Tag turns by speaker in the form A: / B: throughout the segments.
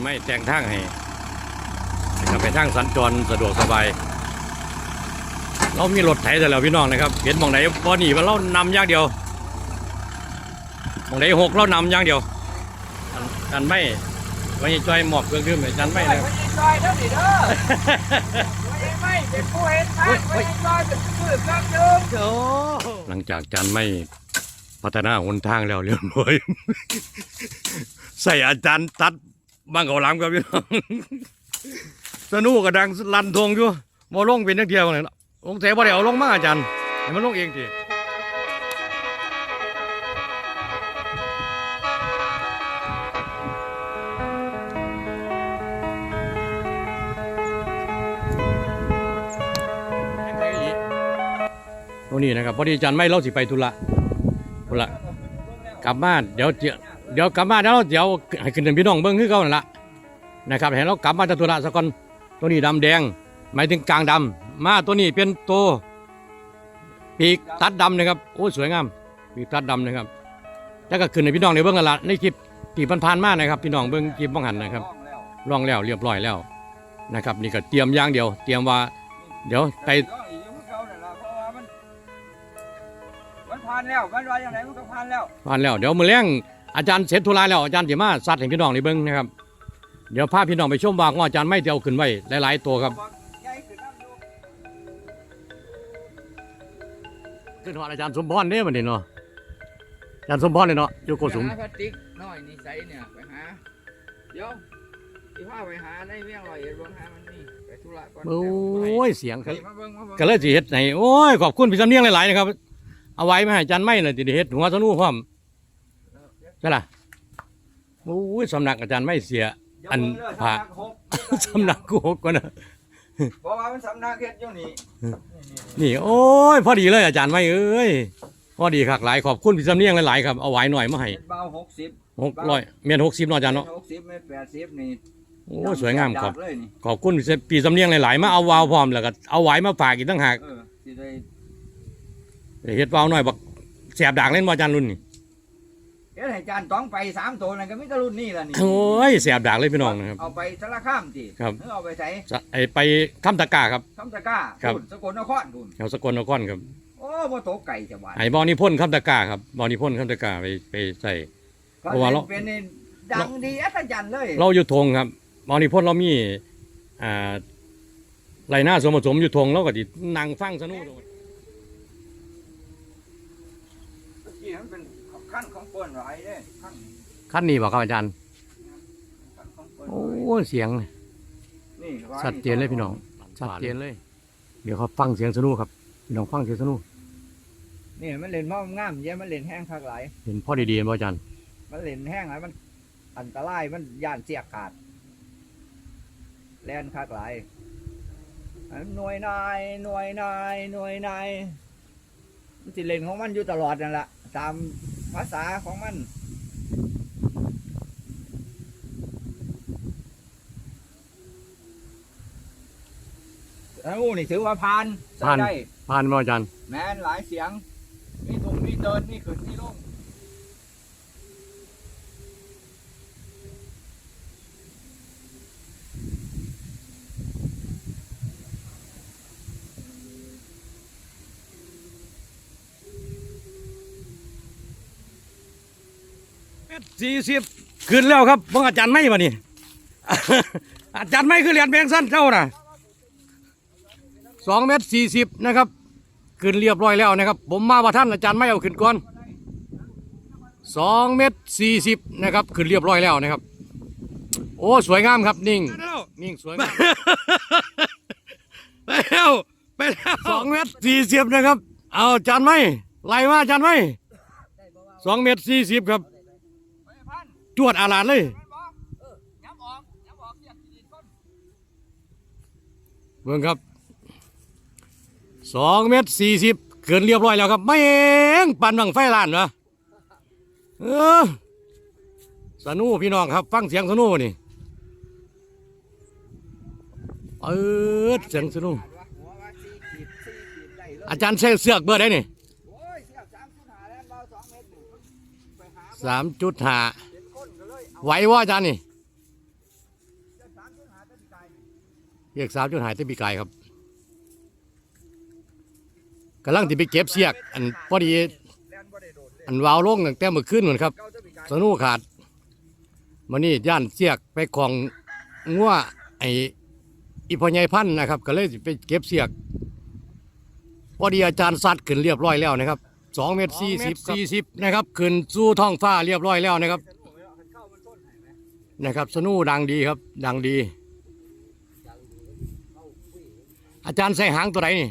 A: ไม่แต่งทางให้นะครับไปทางสัญจรสะดวกสบาย เรามีรถไถแต่แล้วพี่น้องนะครับ เห็นหมองไหนบ่หนีว่าเรานำอย่างเดียวหมองไหนหกเรานำอย่างเดียวอันอันไม่ไม่จอยหมอบเครื่องดื่มให้จันไม่นะครับ
B: ไม่จอยเด้อดิเด้อไม่ไม่เป็นผู้เห็นทางไม่จอยเป็นผู้เครื่องดื่ม
A: หลังจากจันไม่พัฒนาหนทางแล้วเรียบร้อยใส่อาจารย์ตัด บางเขาหลามกับพี่น้องสนุกกระดังลันทงอยู่บ่ลงเป็นนักเที่ยวเลยเนาะลงแต่บ่ได้เอาลงมาอาจารย์ให้มันลงเองทีตรงนี้นะครับพอดีอาจารย์ไม่เล่าสิไปธุระธุระกลับบ้านเดี๋ยวเดี๋ย เดี๋ยวกลับบ้านแล้วเดี๋ยวให้ขึ้นเป็นพี่น้องเบิ้งคือเขานั่นละนะครับเห็นเรากลับมาจากธุระสักก่อนตัวนี้ดำแดง หมายถึงกลางดำมาตัวนี้เป็นตัวปีกตัดดำนะครับโอ้ยสวยงามปีกตัดดำนะครับแล้วก็ขึ้นในพี่น้องในเบื้องกันละในคลิปที่ผ่านๆมานะครับ พี่น้องเบื้องคลิปบ้องหันนะครับล่องแล้วเรียบร้อยแล้วนะครับ นี่ก็เตรียมอย่างเดียว เตรียมว่า เดี๋ยวไป
B: มันผ่านแล้วมันว่าอย่างไรมันก็ผ่านแล้ว
A: ผ่านแล้วเดี๋ยวมือเลี้ยง อาจารย์เสร็จธุระแล้วอาจารย์จะมาสัตว์ให้พี่น้องในเบื้องนะครับ เดี๋ยวพาพี่น้องไปชมว่าของอาจารย์ไม่เดียวขึ้นไว้หลายๆตัวครับ
B: ใหญ่ขึ้นน้ำอยู่
A: ขึ้นหอดอาจารย์สมพรเนี่ยมันนี่เนาะอาจารย์สมพรเนี่ยเนาะอยู่โกสุม
B: ไปหาพลาสติกน้อยนี่ใส่เนี่ยไปหาเดี๋ยวที่พาไปหาในเวียงลอยเอ็ดเบิ่งหามันนี่ไปธุระก่อน
A: โอ้ยเสียง
B: เดี๋ยวมาเบิ่งมาเบิ่ง
A: ก็เลยสิเฮ็ดให้โอ้ย ขอบคุณพี่สำเนียงหลาย ๆ นะครับ เอาไว้มาให้อาจารย์ไม่เลยติได้เฮ็ดหัวสนุพร้อม ใช่ล่ะโอ้ยสำนักอาจารย์ไม่เสีย อันพระสำนักกูหกกว่านะ
B: เพราะว่ามันสำนักเฮ็ดอยู่นี่
A: นี่ โอ้ย พอดีเลยอาจารย์ไม่เอ้ยพอดีคักหลายขอบคุณพี่สำเนียงหลายๆครับเอาไว้หน่อยมาให้
B: เฮ็ดเบาหกสิบ
A: หกร้อยเมียนหกสิบเนาะอาจารย์เนาะ
B: หกสิบเมตรแปดสิบนี่
A: โอ้ยสวยงามขอบ
B: ดเลยนี่
A: ขอบคุณพี่สำเนียงหลายๆมาเอาวาวพร้อมแล้วก็เอาไว้มาฝากอีกตั้งหาก
B: เออสิได้
A: เฮ็ดวาวหน่อยบักแสบดากเล่นบ่อาจารย์รุ่นนี่
B: เฮ็ดให้จานต้องไปสามตัวนั่นก็มีแต่รุ่นนี้ล่ะนี่
A: โอ้ยแสบดากเลยพี่น้องนะครับ
B: เอาไปสารคามติ
A: ครับ
B: หรือเอาไปใส่
A: จะไอไปคำตะกร้าครับ
B: คำตะกร้า
A: ครับ
B: พุ่นสกลนครพุ่น
A: แถวสกลนครครับ
B: โอ้บ่ตกไก่จะหวาน
A: ไอ้บอนิพ่นคำตะกร้าครับบอนิพ่นคำตะกร้าไปไปใส่เพราะว่าเรา
B: เป็นนี่ดังดีอัศจรรย์เลย
A: เราอยู่ทงครับบอนิพ่นเรามีอ่าไรหน้าสมผสมอยู่ทงเราก็ดินั่งฟังสนุก
B: นี่มันเป็น ขั้นของเปิ้นหลายเด้ขั้น
A: ขั้นนี้บอกครับอาจารย์
B: ขั้นของเปิ้น
A: โอ้ยเสียง
B: นี่หวา
A: ชัดเจนเลยพี่น้องชัดเจนเลย เดี๋ยวเขาฟังเสียงสนุกครับพี่น้องฟังเสียงสนุก
B: นี่มันเล่นมองงามเย้มันเล่นแห้งคักหลาย
A: เห็นพ่อดีๆบ่อาจารย์
B: มันเล่นแห้งหลายมัน อันตรายมันย่านเสียขาดแล่นคักหลายอันหน่วยนายหน่วยนายหน่วยนายมันสิเล่นของมันอยู่ตลอดนั่นแหละตาม ภาษาของมัน แล้วนี่ถือว่าผ่านใส่ได้
A: ผ่านบ่อาจารย์
B: แม้นหลายเสียง มีทุ่งมีเดินมีขึ้นมีลง
A: สี่สิบขึ้นแล้วครับพวกอาจารย์ไม่มานี่ อาจารย์ไม่คือเหรียญแบงค์สั้นเจ้าน่ะสองเมตรสี่สิบนะครับ ขึ้นเรียบร้อยแล้วนะครับ ผมมาว่าท่านอาจารย์ไม่เอาขึ้นก่อนสองเมตรสี่สิบนะครับ ขึ้นเรียบร้อยแล้วนะครับ โอ้สวยงามครับนิ่ง นิ่งสวยงามไปแล้วไปแล้วสองเมตรสี่สิบนะครับ เอาอาจารย์ไม่ไล่มาอาจารย์ไม่สองเมตรสี่สิบครับ จวดอาลาดเลยเบิ่งครับสองเมตรสี่สิบเกินเรียบร้อยแล้วครับไม่เองปั่นบังไฟล้านวะเออสนูพี่น้องครับ ฟังเสียงสนูนี่เออเสียงสนูอาจารย์ใช้เสือกเบอร์ได้นี่สามจุดห้า ไหวว่าอาจารย์นี่เรียกสามจนหายแต่ปีกายครับกำลังที่ไปเก็บเสียก อันพอดี
B: แล่นบ่ได้โดดเลย
A: อันวาวลงตั้งแต่เมื่อคืนเหมือนครับ
B: เก้าจะปีกาย
A: สนุกขาดมันนี่ย่านเสียกไปของงัวไออีพอใหญ่พันธุ์นะครับ ก็เลยสิไปเก็บเสียกพอดีอาจารย์ซัดขึ้นเรียบร้อยแล้วนะครับสองเมตรสี่สิบสี่สิบนะครับขึ้นสู่ท้องฟ้าเรียบร้อยแล้วนะครับ
B: เข้ามันต้นไหนไหม
A: นะครับ สนุดังดีครับ ดังดี อาจารย์ใส่หางตัวไหนนี่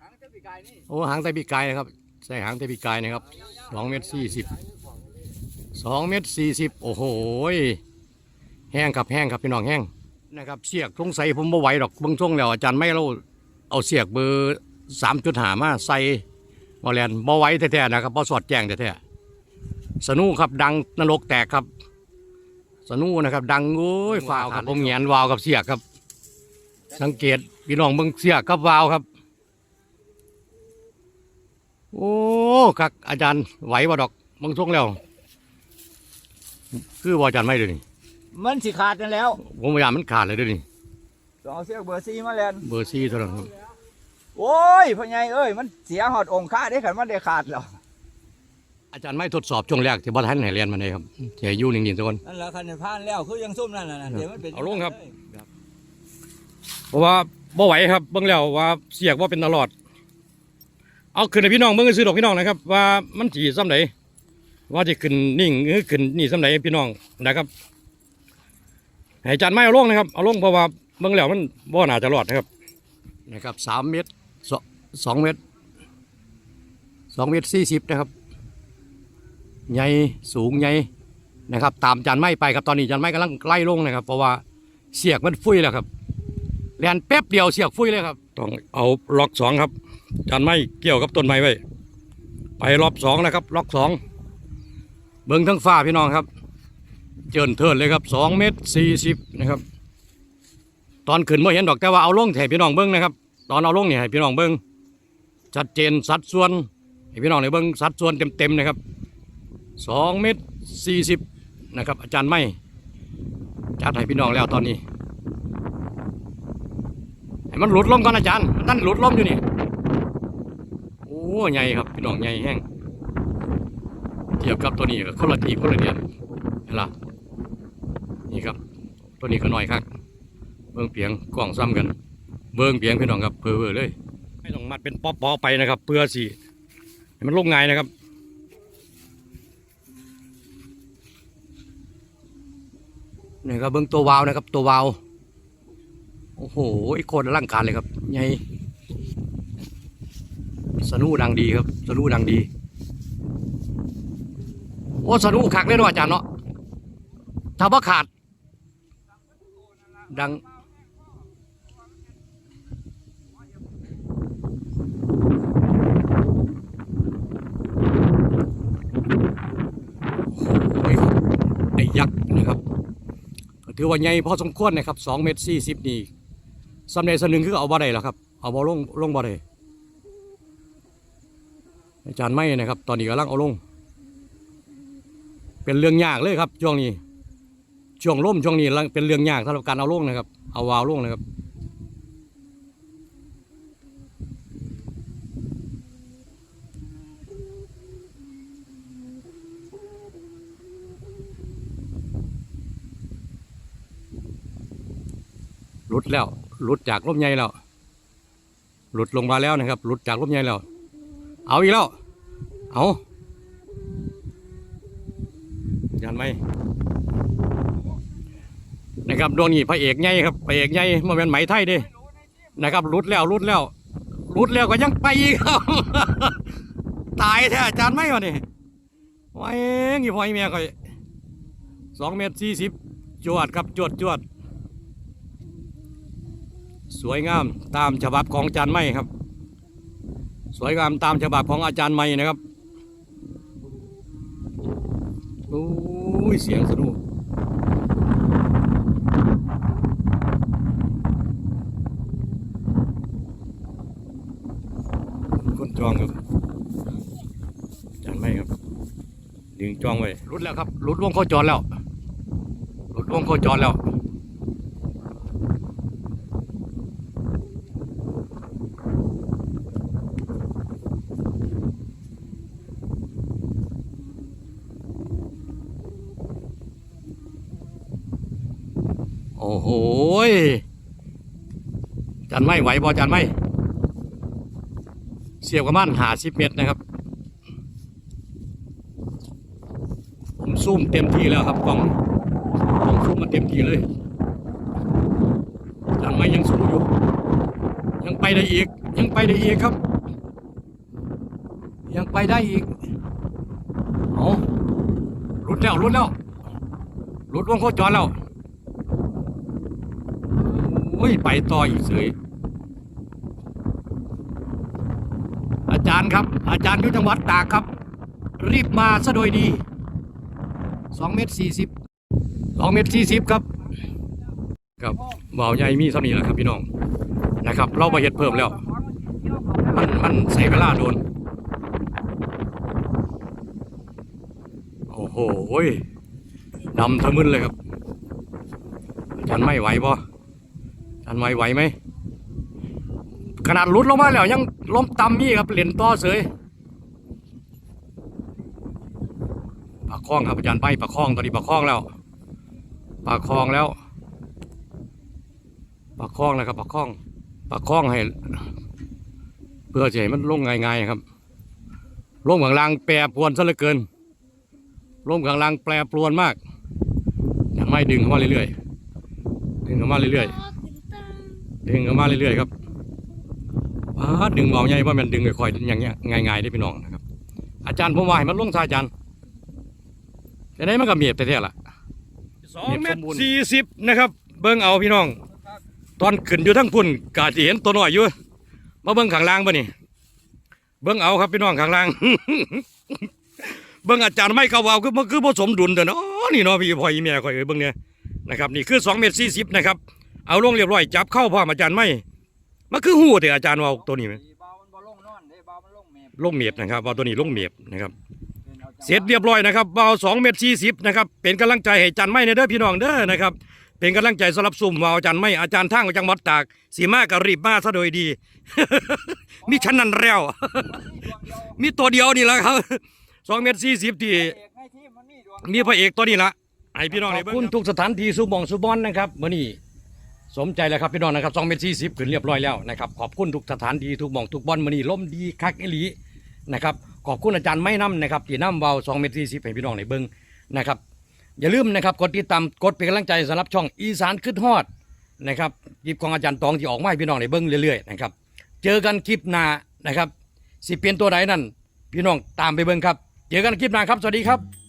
B: หางจะปีกายนี่
A: โอ้หางไตปีกายนะครับ ใส่หางไตปีกายนะครับสองเมตรสี่สิบสองเมตรสี่สิบโอ้โหแห้งครับแห้งครับพี่น้องแห้งนะครับเสียกสงสัยผมบ่ไหวดอกบิ่งช่วงแล้วอาจารย์ไม่เราเอาเสียกเบอร์สามจุดหามาใส่บอลแลนบ่ไหวแท้ๆนะครับบ่สอดแจ้งแท้ๆสนุกครับดังนรกแตกครับ นุกนะครับ ดังโอ้ยฟ้าวครับผมแหงนวาวกับเสียกครับ สังเกตพี่น้องเบิ่งเสียกกับวาวครับ โอ้คักอาจารย์ไหวบ่ดอกบางช่วงแล้ว คือบ่อาจารย์ไม่เลยนี่
B: มันสิขาดนั่นแล้ว
A: ผมพยายามมันขาดเลยเด้วยนี่
B: ต้องเอาเสียกเบอร์ซีมาแล่น
A: เบอร์ซี่เท่านั้นครับ
B: โอ้ยพ่อใหญ่เอ้ยมันเสียหอดองค์ค่าได้ขันมันได้ขาดแล้ว
A: อาจารย์ไม่ทดสอบช่วงแรกที่บ่ทันให้เรียนมาเลยครับเสียอยู่นิ่งๆสักคน
B: นั่นแหละคันผ่านแล้วคือยังซุ่มนั่นน่ะเดี๋ยวมันเป็น
A: เอาลงครับ เพราะว่าบ่ไหวครับเบิ่งแล้วว่าเสียกว่าเป็นตลอด เอาขึ้นให้พี่น้องเบิ่งซื้อดอกพี่น้องนะครับ ว่ามันสิซ้ำไหนว่าจะขึ้นนิ่งหรือขึ้นนี่ซ้ำไหนพี่น้องนะครับให้อาจารย์ไม่เอาลงนะครับเอาลงเพราะว่าเบิ่งแล้วมันบ่น่าจะรอดนะครับนะครับสามเมตรสองสองเมตรสองเมตรสี่สิบนะครับ ใหญ่สูงใหญ่นะครับ ตามจารย์ไม่ไปครับตอนนี้จารย์ไม่กำลังไล่ลงนะครับ เพราะว่าเสียกมันฟุ้ยแล้วครับแลนแป๊บเดียวเสียกฟุ้ยเลยครับ ต้องเอาล็อกสองครับ จานไม้เกี่ยวกับต้นไม้ไว้ไปรอบสองนะครับ ล็อกสองเบิ้งทั้งฟ้าพี่น้องครับ เจินเทินเลยครับสองเมตรสี่สิบนะครับ ตอนขึ้นเมื่อเห็นดอกแต่ว่าเอาลงแถพี่น้องเบิ้งนะครับ ตอนเอาลงเนี่ยให้พี่น้องเบิ้งชัดเจนสัดส่วนให้พี่น้องในเบิ้งสัดส่วนเต็มๆนะครับ สองเมตรสี่สิบนะครับอาจารย์ไม่จัดให้พี่น้องแล้วตอนนี้ให้มันหลุดลมก่อนอาจารย์มันนั่นหลุดลมอยู่นี่โอ้ใหญ่ครับพี่น้องใหญ่แห้งเทียบกับตัวนี้ก็คนละทีคนละเดียนเห็นละนี่ครับ ตัวนี้ก็น้อยครับเบิ้งเปียงกล้องซ้ำกัน เบิ้งเปียงพี่น้องครับเพอเวอเลยไม่ต้องมัดเป็นป๊อปๆไปนะครับเพื่อสิให้มันลงง่ายนะครับ นี่ครับเบิ้งตัววาวนะครับ ตัววาวโอ้โหโคตรอลังการเลยครับใหญ่สนุดังดีครับ สนุดังดี โอ้สนุคักเลยเนาะอาจารย์เนาะถ้าว่าขาด ดังโอ้ยไอ้ยักษ์นะครับ ถือว่าใหญ่พอสมควรนะครับสองเมตรสี่สิบนี่สำเร็จสนึงคือเอาบ่ได้แล้วครับ เอาบ่ลงลงบ่ได้อาจารย์ไม่นะครับ ตอนนี้กำลังเอาลง เป็นเรื่องยากเลยครับช่วงนี้ช่วงล่มช่วงนี้เป็นเรื่องยากสำหรับการเอาลงนะครับ เอาวาวลงนะครับ หลุดแล้วหลุดจากลมใหญ่แล้วหลุดลงมาแล้วนะครับหลุดจากลมใหญ่แล้ว เอาอีกแล้ว เอายันไหมนะครับดวงนี้พระเอกใหญ่ครับพระเอกใหญ่มาเป็นไหมไทยด้นะครับหลุดแล้วหลุดแล้วหลุดแล้วก็ยังไปอีกครับตายแท้อาจารย์ไม่วะนี่ไว้ยี่พ่อไอ้แม่ก็สองเมตรสี่สิบจวดครับจวดจวด สวยงามตามฉบับของอาจารย์ไม่ครับ สวยงามตามฉบับของอาจารย์ไม่นะครับโอ้ยเสียงสนุกคนจองครับอาจารย์ไม่ครับ ดึงจองไว้รุดแล้วครับรุดวงโคจรแล้วรุดวงโคจรแล้ว โอ้โหจันไม่ไหวบอจันไม่ เสียบกับมันหาสิบเมตรนะครับ ผมซูมเต็มที่แล้วครับกล้องกล้องซูมมาเต็มที่เลยจันไม่ยังสู้อยู่ ยังไปได้อีก ยังไปได้อีกครับ ยังไปได้อีกเอาลุดแล้วลุดแล้วลุดวงโคจรแล้ว อ้ย ไปต่ออีกเสยอาจารย์ครับ อาจารย์อยู่จังหวัดตากครับ รีบมาซะโดยดีสองเมตรสี่สิบสองเมตรสี่สิบครับ ครับเบาใหญ่มีเท่านี้แหละครับพี่น้องนะครับ เราไปเห็ดเพิ่มแล้ว มันมันใส่เวลาโดน โอ้โหยดำทะมึนเลยครับอาจารย์ไม่ไหวบ่ อาจารย์ไม่ไหวไหม ขนาดลุดลงมาแล้ว ยังล้มต่ำนี่ครับเหรียญต่อเสยปากคล้องครับอาจารย์ไปปากคล้องตอนนี้ปากคล้องแล้ว ปากคล้องแล้ว ปากคล้องแล้วครับปากคล้อง ปากคล้องให้ เพื่อจะให้มันลงง่ายๆครับลงข้างลางแปรปรวนซะเหลือเกินลงข้างลางแปรปรวนมากยังไม่ดึงเข้ามาเรื่อยๆดึงเข้ามาเรื่อยๆ ดึงเข้ามาเรื่อยๆครับอ้าดึงเบาใหญ่ว่ามันดึงค่อยๆอย่างเงี้ยง่ายๆได้พี่น้องนะครับ อาจารย์ผมว่าให้มันลงซาอาจารย์จะได้มันก็เมียบแต่เท่าละสองเมตรสี่สิบนะครับ เบิ้งเอาพี่น้อง ตอนขึ้นอยู่ทั้งพุ่นกาจะเห็นตัวน้อยอยู่มาเบิ้งข้างล่างป่ะนี่เบิ้งเอาครับพี่น้องข้างล่างเบิ้งอาจารย์ไม่เขาเอาคือมันคือผสมดุลเด้อเนาะนี่เนาะพี่พ่ออีแม่ข่อยเอ้ยเบิ้งเนี่ยนะครับนี่คือสองเมตรสี่สิบนะครับ เอาลงเรียบร้อยจับเข้าพร้อมอาจารย์ไม่มันคือหูแต่อาจารย์ว่าตัวนี้ไหม
B: เบามันบ่ลงนอนเดบามันลงเมฆ
A: ลงเมียบนะครับว่าตัวนี้ลงเมียบนะครับ เสร็จเรียบร้อยนะครับเบาสองเมตรสี่สิบนะครับเป็นกำลังใจให้อาจันไม่ในเด้อพี่น้องเด้อนะครับเป็นกำลังใจสำหรับซุ่มวาอาจารย์ไม่อาจารย์ทั้งจังหวัดตากสีมาก็รีบมาซะโดยดี มีชั้นนันแล้ว มีตัวเดียวนี่แหละครับสองเมตรสี่สิบที่มีพระเอกตัวนี้ละไอพี่น้องขอบคุณทุกสถานที่สุบองสุบอนนะครับมื่อนี้ สมใจแล้วครับพี่น้องนะครับสองเมตรสี่สิบขึ้นเรียบร้อยแล้วนะครับขอบคุณทุกสถานที่ทุกหมองทุกบอนมื่อนี้ล่มดีคักอีหลีนะครับขอบคุณอาจารย์ไม่น้ำนะครับที่น้ำเบาสองเมตรสี่สิบให้พี่น้องในเบิ้งนะครับอย่าลืมนะครับกดติดตามกดเป็นกำลังใจสำหรับช่องอีสานขึ้นฮอดนะครับคลิปของอาจารย์ตองที่ออกมาให้พี่น้องในเบิ้งเรื่อยๆนะครับเจอกันคลิปหน้านะครับสิเปลี่ยนตัวใดนั่นพี่น้องตามไปเบิ้งครับเจอกันคลิปหน้าครับสวัสดีครับ